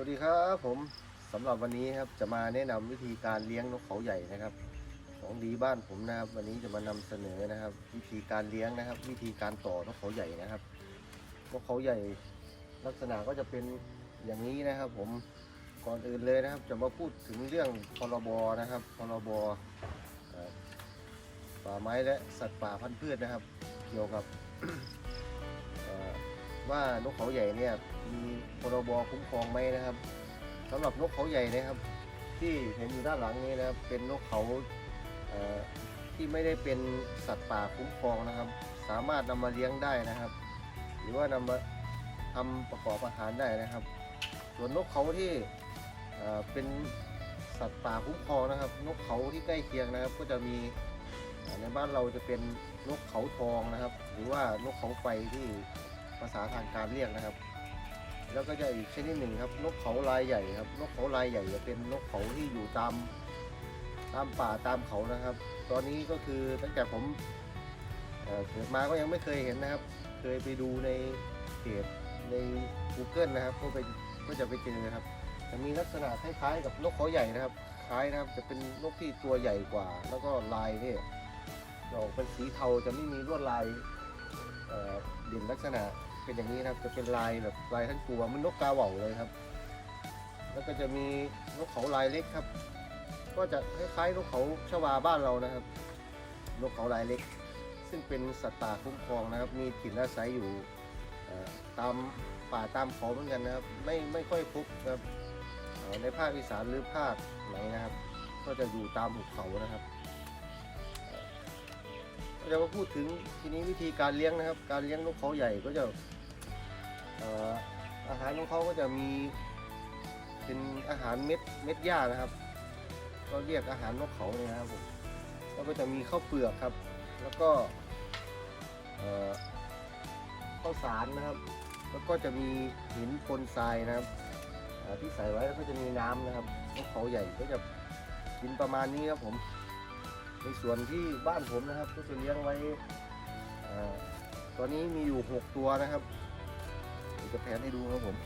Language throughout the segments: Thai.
วัสดีครับผมสำหรับวันนี้ครับจะมาแนะนำวิธีการเลี้ยงนกเขาใหญ่นะครับ ของดีบ้านผมนะครับ วันนี้จะมานำเสนอนะครับ วิธีการเลี้ยงนะครับ วิธีการต่อนกเขาใหญ่นะครับนกเขาใหญ่ลักษณะก็จะเป็นอย่างนี้นะครับ ผมก่อนอื่นเลยนะครับ จะมาพูดถึงเรื่องพรบนะครับพรบป่าไม้และสัตว์ป่าพันธุ์พืชนะครับ เกี่ยวกับ ว่านกเขาใหญ่เนี่ยมีพรบคุ้มครองไหมนะครับสำหรับนกเขาใหญ่นะครับ ที่เห็นอยู่ด้านหลังนี้นะครับ เป็นนกเขาเที่ไม่ได้เป็นสัตว์ป่าคุ้มครองนะครับ สามารถนำมาเลี้ยงได้นะครับ หรือว่านำมาทำประกอบอาหารได้นะครับ ส่วนนกเขาที่เป็นสัตว์ป่าคุ้มครองนะครับ นกเขาที่ใกล้เคียงนะครับ ก็จะมีในบ้านเราจะเป็นนกเขาทองนะครับ หรือว่านกเขาไฟที่ ภาษาทางการเรียกนะครับ แล้วก็จะอีกชนิดหนึ่งครับ นกเขาลายใหญ่ครับ นกเขาลายใหญ่จะเป็นนกเขาที่อยู่ตามตามป่าตามเขานะครับ ตอนนี้ก็คือตั้งแต่ผมเกิดมาก็ยังไม่เคยเห็นนะครับ เคยไปดูในเพจใน Google นะครับ ก็ไปก็จะไปเจอครับจะมีลักษณะคล้ายๆกับนกเขาใหญ่นะครับ คล้ายนะครับจะเป็นนกที่ตัวใหญ่กว่า แล้วก็ลายเนี่ยจะออกเป็นสีเทาจะไม่มีลวดลายเเด่นลักษณะ เป็นอย่างนี้นะครับจะเป็นลายแบบลายทั้งตัวมันนกกาเหว่าเลยครับ แล้วก็จะมีนกเขาลายเล็กครับ ก็จะคล้ายๆนกเขาชวาบ้านเรานะครับ นกเขาลายเล็ก ซึ่งเป็นสัตว์ป่าคุ้มครองนะครับ มีถิ่นอาศัยอยู่ตามป่าตามเขาเหมือนกันนะครับ ไม่ไม่ค่อยพบครับในภาคอีสานหรือภาคไหนนะครับ ก็จะอยู่ตามหุบเขานะครับเอ่อก็จะมาพูดถึงทีนี้วิธีการเลี้ยงนะครับ การเลี้ยงนกเขาใหญ่ก็จะ เอ่ออาหารของเขาก็จะมีเป็นอาหารเม็ดเม็ดหญ้านะครับ ก็เรียกอาหารนกเขาเนี่ยนะครับผมแล้วก็จะมีข้าวเปลือกครับ แล้วก็ข้าวสารนะครับ แล้วก็จะมีหินปนทรายนะครับที่ใส่ไว้แล้วก็จะมีน้ำนะครับนกเขาใหญ่ก็จะกินประมาณนี้ครับผม ในส่วนที่บ้านผมนะครับ ก็จะเลี้ยงไว้ตอนนี้มีอยู่ 6 ตัวนะครับ ดี๋ยวจะแผนให้ดูครับผม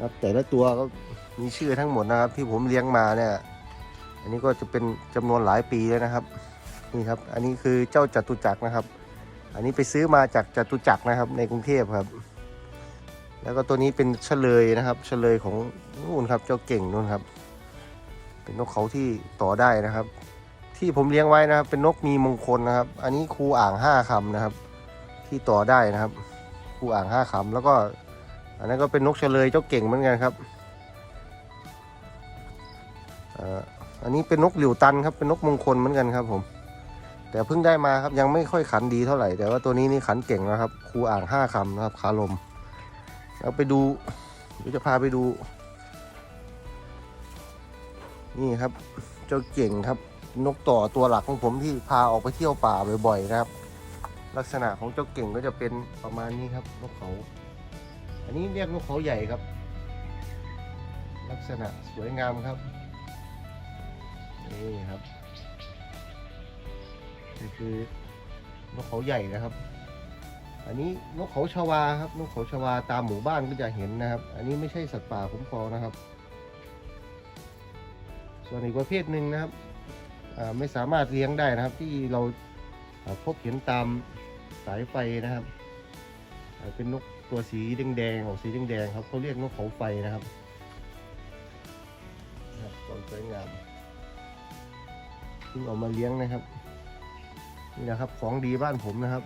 ครับแต่ละตัวก็มีชื่อทั้งหมดนะครับ ที่ผมเลี้ยงมาเนี่ย อันนี้ก็จะเป็นจำนวนหลายปีแล้วนะครับนี่ครับ อันนี้คือเจ้าจัตุจักรนะครับ อันนี้ไปซื้อมาจากจัตุจักรนะครับ ในกรุงเทพครับ แล้วก็ตัวนี้เป็นเฉลยนะครับ เฉลยของนู่นครับ เจ้าเก่งนู่นครับ เป็นนกเขาที่ต่อได้นะครับ ที่ผมเลี้ยงไว้นะครับ เป็นนกมีมงคลนะครับ อันนี้ครูอ่างห้าคำนะครับ ที่ต่อได้นะครับ ครูอ่างห้าคำแล้วก็ อันนั้นก็เป็นนกเฉลยเจ้าเก่งเหมือนกันครับอันนี้เป็นนกหลิวตันครับเป็นนกมงคลเหมือนกันครับผม แต่เพิ่งได้มาครับยังไม่ค่อยขันดีเท่าไหร่ แต่ว่าตัวนี้นี่ขันเก่งนะครับครูอ่างห้าคำนะครับคาลมเราไปดูเดี๋ยวจะพาไปดู นี่ครับ เจ้าเก่งครับนกต่อตัวหลักของผมที่พาออกไปเที่ยวป่าบ่อยๆนะครับ ลักษณะของเจ้าเก่งก็จะเป็นประมาณนี้ครับนกเขา อันนี้เรียกนกเขาใหญ่ครับ ลักษณะสวยงามครับนี่ครับนี่คือนกเขาใหญ่นะครับ อันนี้นกเขาชวาครับนกเขาชวาตามหมู่บ้านก็จะเห็นนะครับ อันนี้ไม่ใช่สัตว์ป่าคุ้มครองนะครับ ส่วนอีกประเภทหนึ่งนะครับไม่สามารถเลี้ยงได้นะครับที่เราพบเห็นตาม สายไฟนะครับเป็นนกตัวสีแดงๆออกสีแดงๆครับเขาเรียกนกเขาไฟนะครับนะครับต้นสวยงามเพิ่งออกมาเลี้ยงนะครับนี่นะครับของดีบ้านผมนะครับ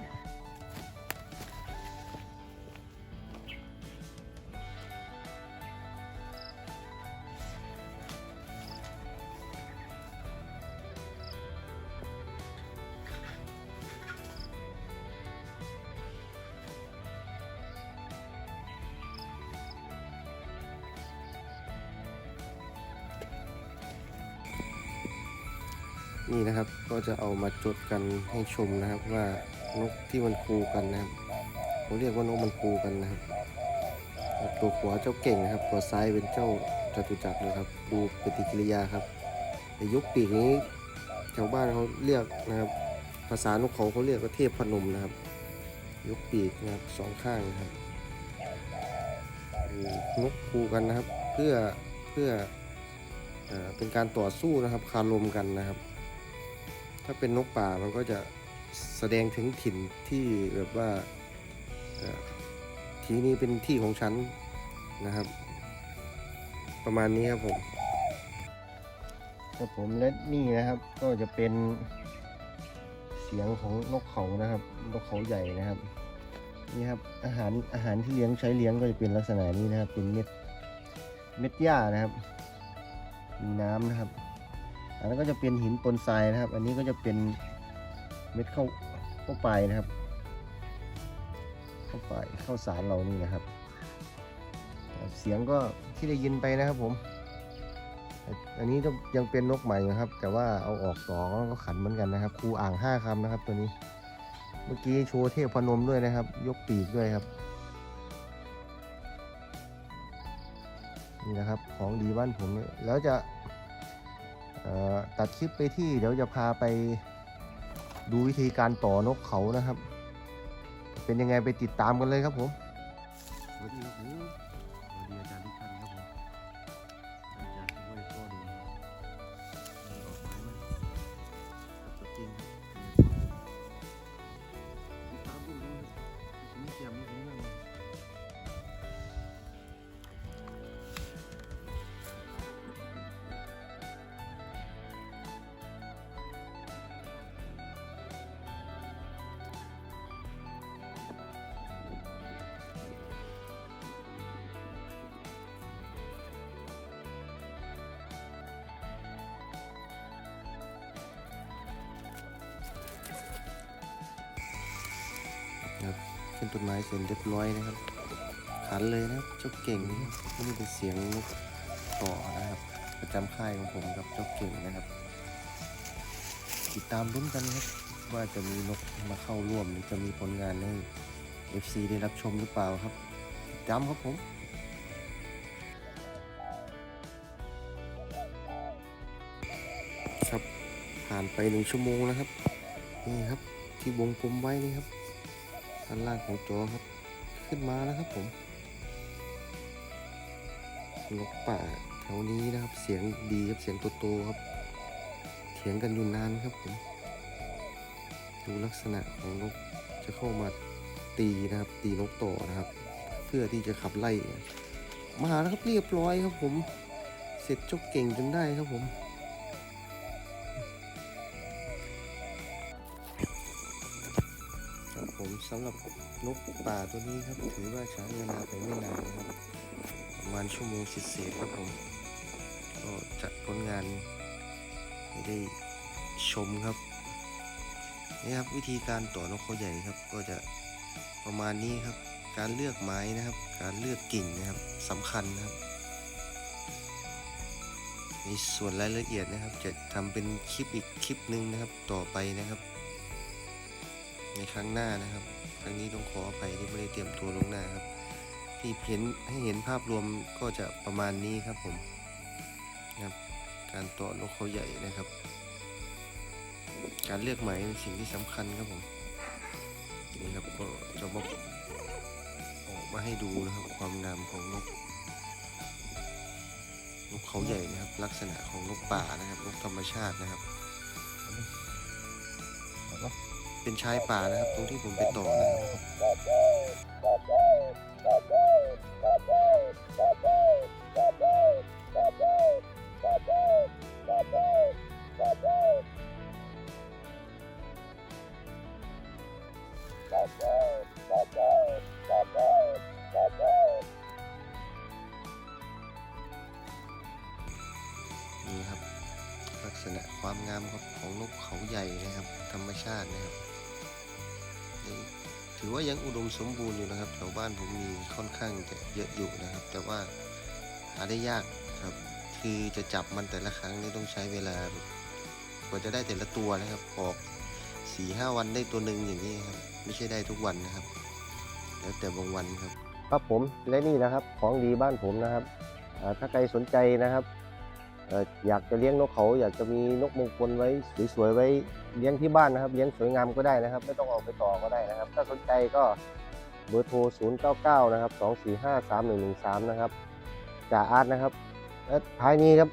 นี่นะครับก็จะเอามาจดกันให้ชมนะครับว่านกที่มันคูกันนะครับเขาเรียกว่านกมันคูกันนะครับ ตัวขวาเจ้าเก่งนะครับ ตัวซ้ายเป็นเจ้าจตุจักรนะครับดูปฏิกิริยาครับแต่ยกปีกนี้ชาวบ้านเขาเรียกนะครับภาษานกเขาเขาเรียกว่าเทพพนมนะครับ ยกปีกนะครับสองข้างนะครับนกคูกันนะครับ เพื่อเพื่อเอเป็นการต่อสู้นะครับคารมกันนะครับ ถ้าเป็นนกป่ามันก็จะแสดงถึงถิ่นที่แบบว่าที่นี่เป็นที่ของฉันนะครับ ประมาณนี้ครับผมครับผมและนี่นะครับก็จะเป็นเสียงของนกเขานะครับนกเขาใหญ่นะครับนี่ครับอาหารอาหารที่เลี้ยงใช้เลี้ยงก็จะเป็นลักษณะนี้นะครับ เป็นเม็ดเม็ดหญ้านะครับ มีน้ำนะครับ อันนั้นก็จะเป็นหินปนทรายนะครับ อันนี้ก็จะเป็นเม็ดข้าวข้าวปายนะครับข้าวปลายข้าวสารเรานี่นะครับ เสียงก็ที่ได้ยินไปนะครับผม อันนี้ยังเป็นนกใหม่อยู่ครับ แต่ว่าเอาออกต่อก็ขันเหมือนกันนะครับครูอ่างห้าคำนะครับตัวนี้ เมื่อกี้โชว์เทพพนมด้วยนะครับ ยกปีกด้วยครับนี่นะครับของดีบ้านผมแล้วจะ ตัดคลิปไปที่เดี๋ยวจะพาไปดูวิธีการต่อนกเขานะครับ เป็นยังไงไปติดตามกันเลยครับผมสวัสดีครับ ขึ้นต้นไม้เสร็จเรียบร้อยนะครับ ขันเลยนะครับเจ้าเก่งนี่เป็นเสียงนกต่อนะครับ ประจำค่ายของผมกับเจ้าเก่งนะครับ ติดตามลุ้นกันครับว่าจะมีนกมาเข้าร่วมหรือจะมีผลงานให้ FC ได้รับชมหรือเปล่าครับติดตามครับผมครับผ่านไปหนึ่งชั่วโมงนะครับ นี่ครับที่วงกลมไว้นี่ครับ ด้านล่างของจอครับ ขึ้นมาแล้วครับผมนกป่าแถวนี้นะครับ เสียงดีครับเสียงโตๆครับ เถียงกันอยู่นานครับผมดูลักษณะของนกจะเข้ามาตีนะครับ ตีนกต่อนะครับ เพื่อที่จะขับไล่มาแล้วครับเรียบร้อยครับผม เสร็จจกเก่งจนได้ครับผม สำหรับนกป่าตัวนี้ครับถือว่าใช้เวลาไปไม่นานนะครับ ประมาณชั่วโมงสิเศษครับผมก็จัดผลงานให้ได้ชมครับนี่ครับวิธีการต่อนกเขาใหญ่ครับ ก็จะประมาณนี้ครับ การเลือกไม้นะครับ การเลือกกิ่งนะครับสำคัญนะครับในส่วนรายละเอียดนะครับ จะทำเป็นคลิปอีกคลิปหนึ่งนะครับต่อไปนะครับ ในครั้งหน้านะครับ ครั้งนี้ต้องขออภัยที่ไม่ได้เตรียมตัวลงหน้าครับ ที่เห็นให้เห็นภาพรวมก็จะประมาณนี้ครับผมนะครับ การต่อนกเขาใหญ่นะครับ การเลือกไหมเป็นสิ่งที่สำคัญครับผมนี่ครับก็จะมาออกมาให้ดูนะครับ ความงามของนกนกเขาใหญ่นะครับ ลักษณะของนกป่านะครับนกธรรมชาตินะครับ เป็นชายป่านะครับ ตรงที่ผมไปต่อนะครับ ษณะความงามครับของนกเขาใหญ่นะครับ ธรรมชาตินะครับ ถือว่ายังอุดมสมบูรณ์อยู่นะครับแถวบ้านผมมีค่อนข้างจะเยอะอยู่นะครับ แต่ว่าหาได้ยากครับ คือจะจับมันแต่ละครั้งนี่ต้องใช้เวลากว่าจะได้แต่ละตัวนะครับออกสี่ห้าวันได้ตัวหนึ่งอย่างนี้ครับ ไม่ใช่ได้ทุกวันนะครับ แล้วแต่บางวันครับ ครับผมและนี่นะครับของดีบ้านผมนะครับถ้าใครสนใจนะครับ อยากจะเลี้ยงนกเขา อยากจะมีนกมงคลไว้สวยๆไว้เลี้ยงที่บ้านนะครับ เลี้ยงสวยงามก็ได้นะครับ ไม่ต้องเอาไปต่อก็ได้นะครับ ถ้าสนใจก็เบอร์โทร 099 นะครับ 245 3113 นะครับจ่าอาร์ตนะครับและท้ายนี้ครับ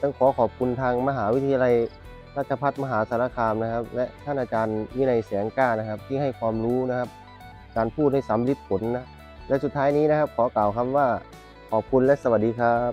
ต้องขอขอบคุณทางมหาวิทยาลัยราชภัฏมหาสารคามนะครับ และท่านอาจารย์วินัยแสงกล้านะครับ ที่ให้ความรู้นะครับ การพูดให้สำลิดผลนะและสุดท้ายนี้นะครับ ขอกล่าวคำว่าขอบคุณและสวัสดีครับ